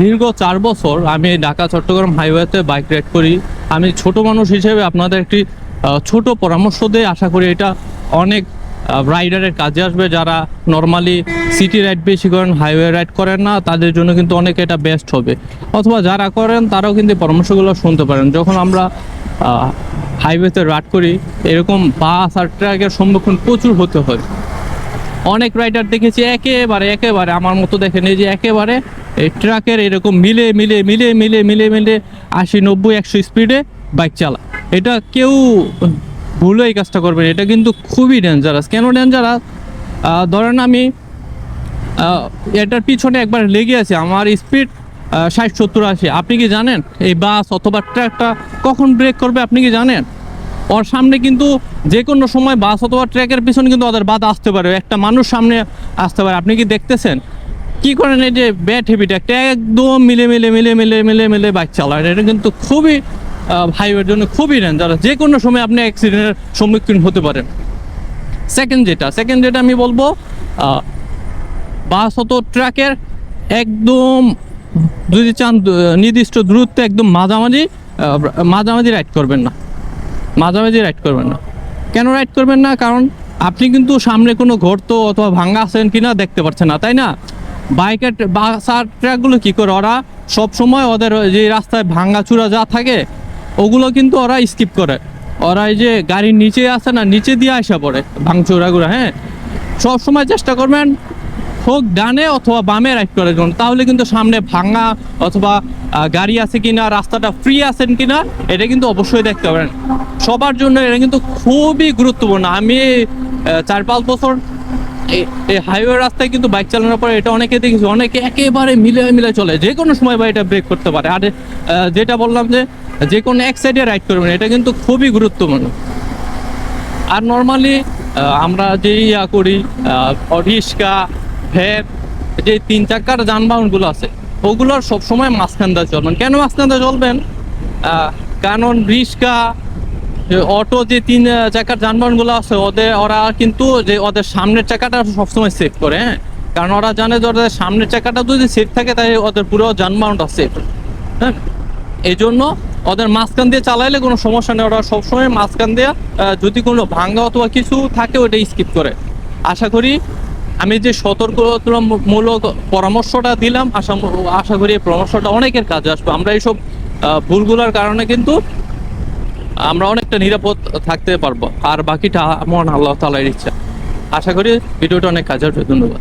দীর্ঘ চার বছর আমি ঢাকা, চট্টগ্রাম হাইওয়েতে বাইক রাইড করি। আমি ছোট মানুষ হিসেবে আপনাদের একটি ছোট পরামর্শ দিয়ে আশা করি এটা অনেক রাইডারের কাজে আসবে। যারা নর্মালি সিটি রাইড বেশি করেন হাইওয়ে রাইড করেন না, তাদের জন্য কিন্তু অনেক এটা বেস্ট হবে। অথবা যারা করেন, তারাও কিন্তু পরামর্শগুলো শুনতে পারেন। যখন আমরা হাইওয়েতে রাইড করি, এরকম বাস আর ট্রাকের সম্মুখীন প্রচুর হতে হয়। অনেক রাইডার দেখেছি, একেবারে একেবারে আমার মতো দেখেন, এই যে একেবারে, এই ট্রাকের এরকম মিলে মিলে মিলে মিলে মিলে মিলে আশি, নব্বই, একশো স্পিডে বাইক চালা এটা কেউ ভুলে এই কাজটা করবেন এটা কিন্তু খুবই ডেঞ্জারাস কেন ডেঞ্জারাস ধরেন আমি এটার পিছনে একবার লেগে আছে, আমার স্পিড ষাট, সত্তর, আশি। আপনি কি জানেন? এই বাস অথবা ট্রাকটা কখন ব্রেক করবে, আপনি কি জানেন? ওর সামনে কিন্তু যে কোনো সময় বাস অথবা ট্র্যাকের পিছনে কিন্তু ওদের বাদ আসতে পারে। একটা মানুষ সামনে আসতে পারে। আপনি কি দেখতেছেন? কি করেন এই যে ব্যাট হেবিটা একটা একদম মিলে মিলে মিলে মিলে মিলে মিলে বাইক চালায়। এটা কিন্তু খুবই হাইওয়ের জন্য খুবই ডেঞ্জারাস যে কোনো সময় আপনি অ্যাক্সিডেন্টের সম্মুখীন হতে পারেন। সেকেন্ড যেটা সেকেন্ড যেটা আমি বলব বাস অত ট্র্যাকের একদম যদি চান, নির্দিষ্ট দূরত্বে একদম মাঝামাঝি মাঝামাঝি রাইড করবেন না। মাঝামাঝি রাইড করবেন না। কেন রাইড করবেন না? কারণ আপনি কিন্তু সামনে কোনো গর্ত অথবা ভাঙ্গা আছেন কি না দেখতে পাচ্ছেন না, তাই না? বাইকের বাস আর ট্রাকগুলো কী করে? ওরা সব সময় ওদের যে রাস্তায় ভাঙ্গা চূড়া যা থাকে, ওগুলো কিন্তু ওরা স্কিপ করে। ওরা এই যে গাড়ির নিচে আসে না, নিচে দিয়ে আসা পড়ে ভাঙচুরাগুলো হ্যাঁ? সব সময় চেষ্টা করবেন হোক, ডানে অথবা বামে রাইড করার জন্য তাহলে কিন্তু সামনে ভাঙা অথবা গাড়ি আছে কিনা, রাস্তাটা ফ্রি আছেন কিনা, এটা কিন্তু অবশ্যই দেখতে পারেন সবার জন্য এটা কিন্তু খুবই গুরুত্বপূর্ণ। আমি চার পাঁচ বছর এই- হাইওয়ে রাস্তায় কিন্তু বাইক চালানোর পরে এটা অনেকে দেখেছি, অনেকে একেবারে মিলে মিলে চলে। যে কোনো সময় বা এটা ব্রেক করতে পারে। আর যেটা বললাম যে যে কোনো এক সাইডে রাইড করবেন, এটা কিন্তু খুবই গুরুত্বপূর্ণ। আর নর্মালি আমরা যে ইয়া করি রিক্সা ভ্যাপ যে তিন চাকার যানবাহনগুলো আছে, ওগুলোর সবসময় মাঝখান দিয়ে চলবেন। কেন মাঝখান দিয়ে চলবেন? কারণ রিক্সা অটো যে তিন চাকার যানবাহনগুলো আছে, ওদের, ওরা কিন্তু যে ওদের সামনের চাকাটা সবসময় সেভ করে হ্যাঁ? কারণ ওরা জানে যে ওদের সামনের চাকাটা যদি সেফ থাকে তাই ওদের পুরো যানবাহনটা সেফ হ্যাঁ? এই জন্য ওদের মাঝখান দিয়ে চালাইলে কোনো সমস্যা নেই। ওরা সবসময় মাঝখান দিয়ে যদি কোনো ভাঙ্গা অথবা কিছু থাকে ওটা স্কিপ করে। আশা করি আমি যে সতর্কতামূলক পরামর্শটা দিলাম, আশা আশা করি এই পরামর্শটা অনেকের কাজে আসবে। আমরা এইসব ভুলগুলোর কারণে কিন্তু আমরা অনেকটা নিরাপদ থাকতে পারব। আর বাকিটা মন আল্লাহ তালার ইচ্ছা। আশা করি ভিডিওটা অনেক কাজে আসবে। ধন্যবাদ।